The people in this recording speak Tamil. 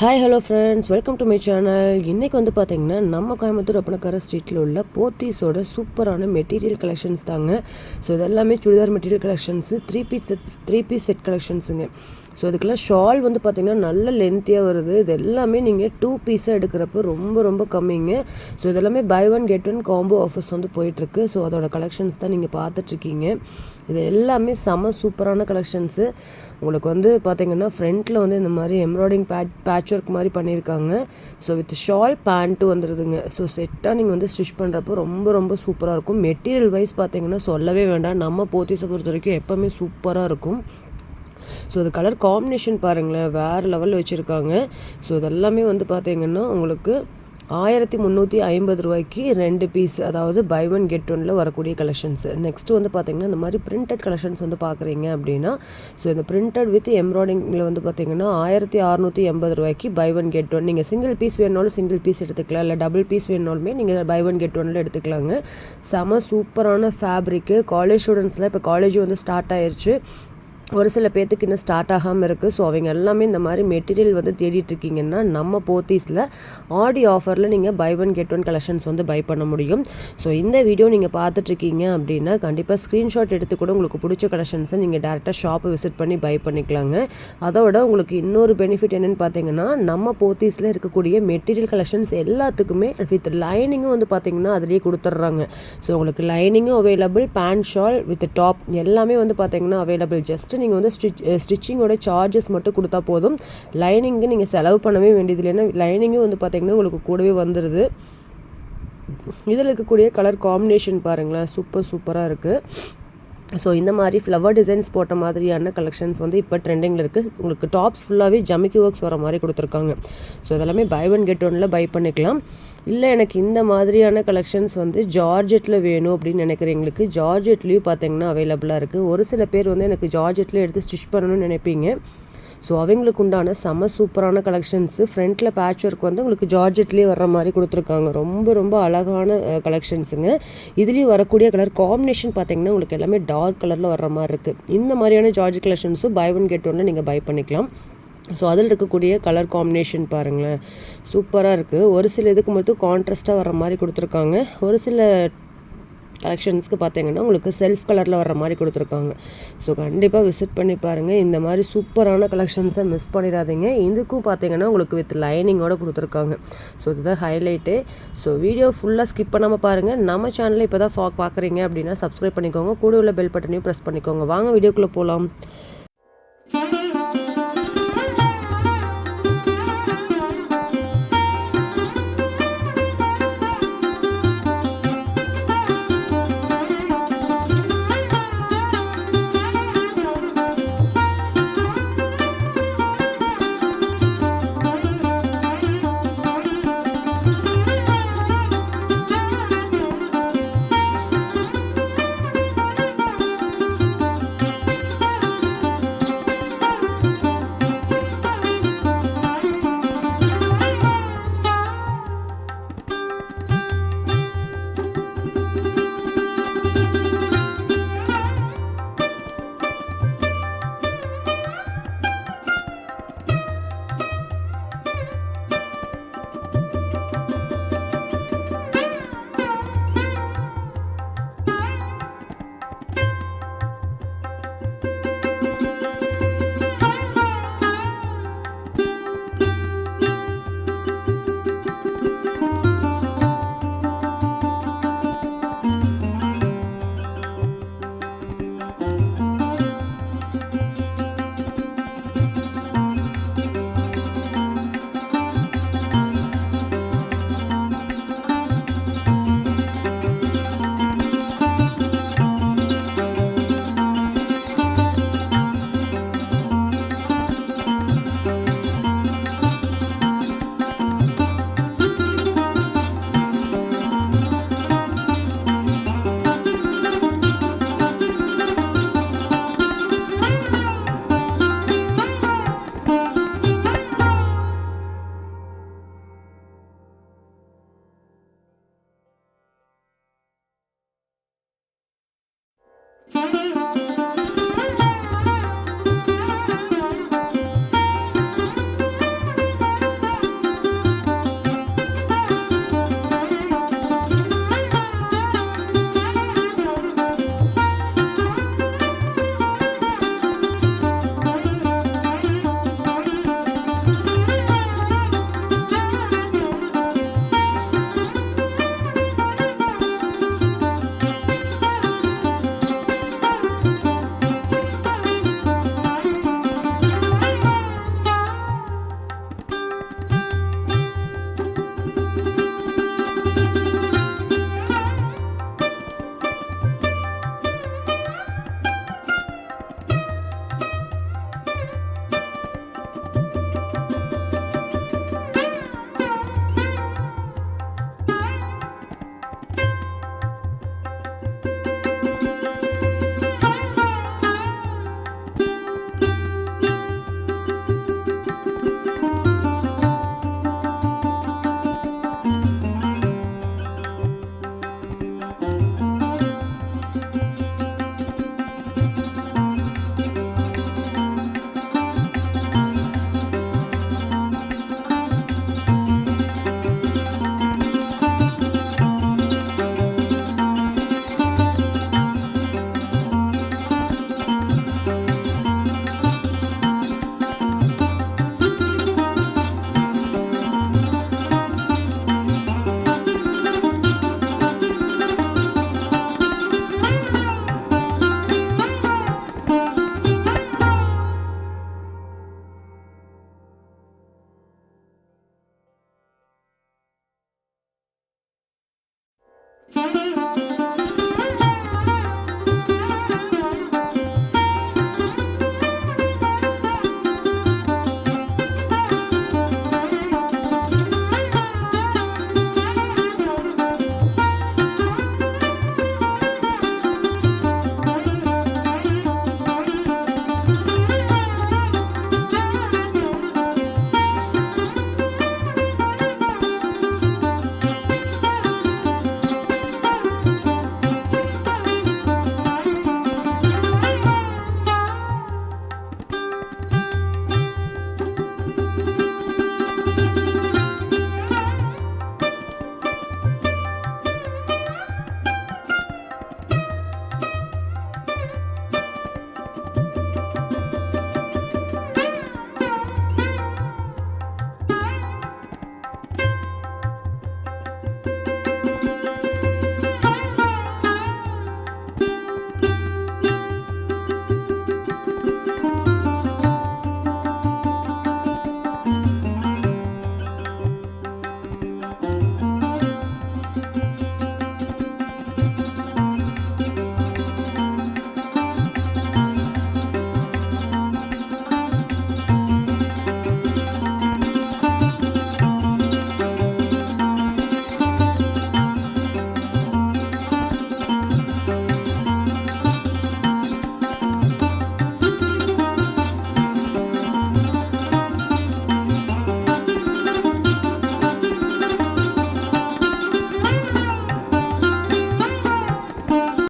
Hi hello friends welcome to my channel இன்றைக்கி வந்து பார்த்தீங்கன்னா நம்ம கோயம்புத்தூர் அப்பனக்கார ஸ்ட்ரீட்டில் உள்ள போத்தீஸோட சூப்பரான மெட்டீரியல் கலெக்ஷன்ஸ் தாங்க. ஸோ இதெல்லாமே churidar material collections three piece set three piece set கலெக்ஷன்ஸுங்க so இதுக்கெல்லாம் ஷால் வந்து பார்த்திங்கன்னா நல்ல லென்த்தியாக வருது. இது எல்லாமே நீங்கள் டூ பீஸாக எடுக்கிறப்ப ரொம்ப ரொம்ப கம்மிங்க. ஸோ இதெல்லாமே buy one get one combo offers வந்து போயிட்டுருக்கு. ஸோ அதோட கலெக்ஷன்ஸ் தான் நீங்கள் பார்த்துட்ருக்கீங்க இது எல்லாமே செம சூப்பரான கலெக்ஷன்ஸு உங்களுக்கு வந்து பார்த்திங்கன்னா ஃப்ரண்ட்டில் வந்து இந்த மாதிரி எம்ப்ராய்டிங் பேட் பேட்ச் ஒர்க் மாதிரி பண்ணியிருக்காங்க. ஸோ வித் ஷால் பேண்ட்டு வந்துடுதுங்க ஸோ செட்டாக நீங்கள் வந்து ஸ்டிச் பண்ணுறப்போ ரொம்ப ரொம்ப சூப்பராக இருக்கும். மெட்டீரியல் வைஸ் பார்த்திங்கன்னா சொல்லவே வேண்டாம். நம்ம போத்தீஸை பொறுத்த வரைக்கும் எப்போவுமே சூப்பராக இருக்கும். ஸோ அது கலர் காம்பினேஷன் பாருங்களேன் வேறு லெவலில் வச்சுருக்காங்க. ஸோ இதெல்லாமே வந்து பார்த்தீங்கன்னா உங்களுக்கு ஆயிரத்தி முந்நூற்றி ஐம்பது ரூபாய்க்கு ரெண்டு பீஸ் அதாவது பை ஒன் கெட் ஒனில் வரக்கூடிய கலெக்ஷன்ஸ் நெக்ஸ்ட் வந்து பார்த்திங்கன்னா இந்த மாதிரி பிரிண்டட் கலெக்ஷன்ஸ் வந்து பார்க்குறீங்க அப்படின்னா ஸோ இந்த பிரிண்டட் வித் எம்ப்ராய்டிங்கில் வந்து பார்த்திங்கன்னா ஆயிரத்தி அறநூற்றி எண்பது ரூபாய்க்கு பை ஒன் கெட் ஒன் நீங்கள் சிங்கிள் பீஸ் வேணாலும் சிங்கிள் பீஸ் எடுத்துக்கலாம். இல்லை டபுள் பீஸ் வேணாலுமே நீங்கள் பை ஒன் கெட் ஒனில் எடுத்துக்கலாங்க. செம சூப்பரான ஃபேப்ரிக்கு காலேஜ் ஸ்டூடெண்ட்ஸ்லாம் இப்போ காலேஜ் வந்து ஸ்டார்ட் ஆயிடுச்சு ஒரு சில பேர்த்துக்கு இன்னும் ஸ்டார்ட் ஆகாமல் இருக்குது ஸோ அவங்க எல்லாமே இந்த மாதிரி மெட்டீரியல் வந்து தேடிட்டு இருக்கீங்கன்னா நம்ம போத்தீஸில் ஆடி ஆஃபரில் நீங்கள் buy one get one collections வந்து பை பண்ண முடியும். ஸோ இந்த வீடியோ நீங்கள் பார்த்துட்ருக்கீங்க அப்படின்னா கண்டிப்பாக ஸ்க்ரீன்ஷாட் எடுத்து கூட உங்களுக்கு பிடிச்ச கலெக்ஷன்ஸை நீங்கள் டேரெக்டாக ஷாப்பை விசிட் பண்ணி பை பண்ணிக்கலாங்க. அதோட உங்களுக்கு இன்னொரு பெனிஃபிட் என்னென்னு பார்த்தீங்கன்னா நம்ம போத்தீஸில் இருக்கக்கூடிய மெட்டீரியல் கலெக்ஷன்ஸ் எல்லாத்துக்குமே வித் லைனிங்கும் வந்து பார்த்தீங்கன்னா அதிலேயே கொடுத்துட்றாங்க. ஸோ உங்களுக்கு லைனிங்கும் available pant shawl with top எல்லாமே வந்து பார்த்தீங்கன்னா அவைலபிள் ஜஸ்ட் நீங்கள் வந்து ஸ்டிச் ஸ்டிச்சிங்கோட சார்ஜஸ் மட்டும் கொடுத்தா போதும். லைனிங்கு நீங்கள் செலவு பண்ணவே வேண்டியது ஏன்னா லைனிங்கும் வந்து பார்த்திங்கன்னா உங்களுக்கு கூடவே வந்துடுது இதில் இருக்கக்கூடிய கலர் காம்பினேஷன் பாருங்களேன். சூப்பர் சூப்பராக இருக்குது ஸோ இந்த மாதிரி ஃப்ளவர் டிசைன்ஸ் போட்ட மாதிரியான கலெக்ஷன்ஸ் வந்து இப்போ ட்ரெண்டிங்கில் இருக்குது உங்களுக்கு டாப்ஸ் ஃபுல்லாகவே ஜமிக்கி ஒர்க்ஸ் வர மாதிரி கொடுத்துருக்காங்க. ஸோ இதெல்லாமே பை ஒன் கெட் ஒனில் பை பண்ணிக்கலாம். இல்லை எனக்கு இந்த மாதிரியான கலெக்ஷன்ஸ் வந்து ஜார்ஜெட்டில் வேணும் அப்படின்னு நினைக்கிறவங்களுக்கு ஜார்ஜெட்லேயும் பார்த்தீங்கன்னா அவைலபிளாக இருக்குது ஒரு சில பேர் வந்து எனக்கு ஜார்ஜெட்டில் எடுத்து ஸ்டிச் பண்ணணும்னு நினைப்பீங்க. ஸோ அவங்களுக்கு உண்டான செம்ம சூப்பரான கலெக்ஷன்ஸு ஃப்ரண்ட்டில் பேட்ச் ஒர்க் வந்து உங்களுக்கு ஜார்ஜெட்லேயே வர்ற மாதிரி கொடுத்துருக்காங்க. ரொம்ப ரொம்ப அழகான கலெக்ஷன்ஸுங்க இதுலேயும் வரக்கூடிய கலர் காம்பினேஷன் பார்த்தீங்கன்னா உங்களுக்கு எல்லாமே டார்க் கலரில் வர்ற மாதிரி இருக்குது இந்த மாதிரியான ஜார்ஜ் கலெக்ஷன்ஸும் பை ஒன் கெட் ஒன்று நீங்கள் பை பண்ணிக்கலாம். ஸோ அதில் இருக்கக்கூடிய கலர் காம்பினேஷன் பாருங்களேன். சூப்பராக இருக்குது ஒரு சில இதுக்கு மட்டும் கான்ட்ராஸ்ட்டாக வர மாதிரி கொடுத்துருக்காங்க. ஒரு சில கலெக்ஷன்ஸ்க்கு பார்த்தீங்கன்னா உங்களுக்கு செல்ஃப் கலரில் வர மாதிரி கொடுத்துருக்காங்க. ஸோ கண்டிப்பாக விசிட் பண்ணி பாருங்கள் இந்த மாதிரி சூப்பரான கலெக்ஷன்ஸை மிஸ் பண்ணிடாதீங்க. இதுக்கும் பார்த்தீங்கன்னா உங்களுக்கு வித் லைனிங்கோடு கொடுத்துருக்காங்க. ஸோ இதுதான் ஹைலைட்டு ஸோ வீடியோ ஃபுல்லாக ஸ்கிப் பண்ணாமல் பாருங்கள் நம்ம சேனலில் இப்போ தான் பார்க்குறீங்க அப்படின்னா சப்ஸ்கிரைப் பண்ணிக்கோங்க. கூட உள்ள பெல் பட்டனையும் ப்ரெஸ் பண்ணிக்கோங்க. வாங்க வீடியோக்குள்ளே போகலாம்